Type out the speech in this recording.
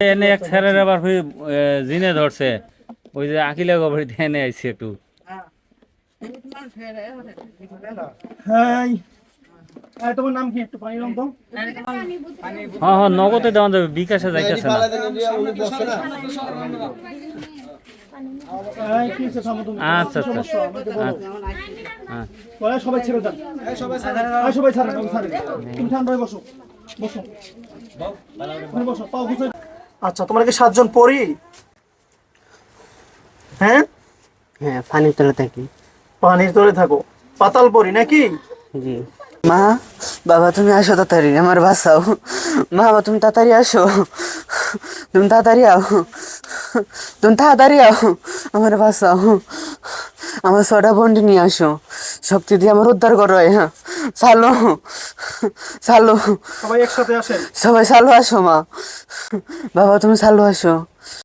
এনে এক স্যারের আবার হয়ে জিনে ধরছে। ওই যে আকিলা গভরিতে এনে আইছি একটু। তোমার নাম কি? একটু পানি তো। হ্যাঁ হ্যাঁ নগদে দেওয়া যাবে বিকাশে যাইতেছে না। আচ্ছা আচ্ছা। বলো হ্যাঁ সবাই ছেড়ে সবাই ছাড়েন তুমি ঠান্ডা বসো। বসো। বসো পাও আচ্ছা তোমরা কি সাতজন পড়ি হ্যাঁ? হ্যাঁ পানির তলে থাকি। পানির তলে থাকো। পাতাল পড়ি নাকি? জি। মা বাবা তুমি আসো তাড়াতাড়ি আমার বাসাও মা বাবা তুমি তাড়াতাড়ি আসো। তুমি তাড়াতাড়ি আও। তুমি তাড়াতাড়ি আও আমার বাসাও আমার ছটা বন্ডি নিয়ে আসো। শক্তি দিয়ে আমার উদ্ধার করো হ্যাঁ। সালো সালো সবাই একসাথে আসেন। সবাই সালো আসো মা। বাবা তুমি সালো আসো।